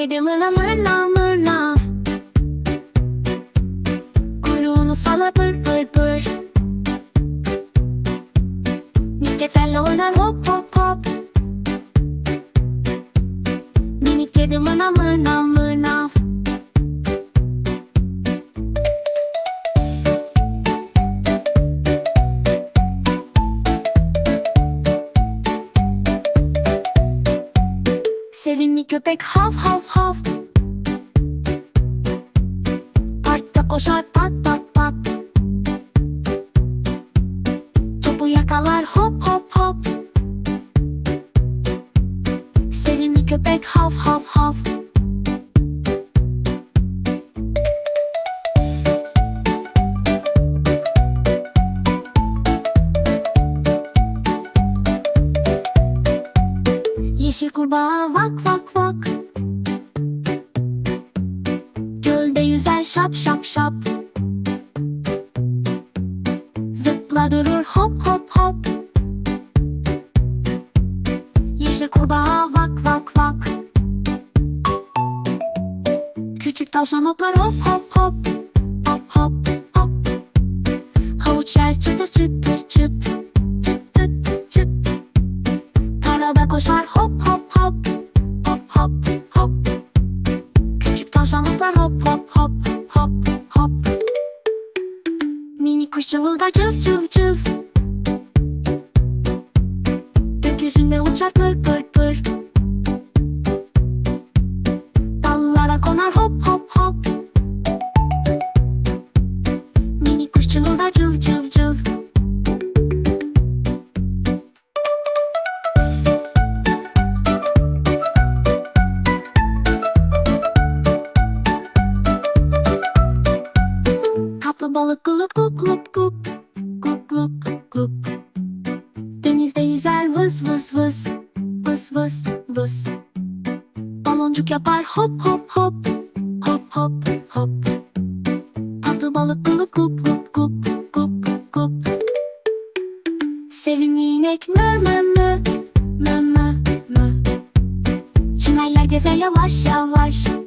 kedi mırla mırla mırla Kuyruğunu sala pır pır pır. Misketlerle oynar hop hop hop. Minik kedi mırla mırla Sevimli köpek hav hav hav. Parkta koşar pat pat pat. Topu yakalar hop hop hop. Sevimli köpek hav hav hav Yeşil kurbağa vak vak vak. Gölde yüzer şap şap şap. Zıpla durur hop hop hop. Yeşil kurbağa vak vak vak. Küçük tavşan hoplar hop hop hop. Hop hop hop. Havuç yer çıtır çıtır çıt 这舞台就就就 Kaplı balık gulup gup gup gup Gup gup gup Denizde yüzer vız vız vız Vız vız vız. Baloncuk yapar hop hop hop Hop hop hop. Kaplı balık gulup gup gup gup Gup gup Sevimli inek mö mö mö Mö mö mö Çimenler gezer yavaş yavaş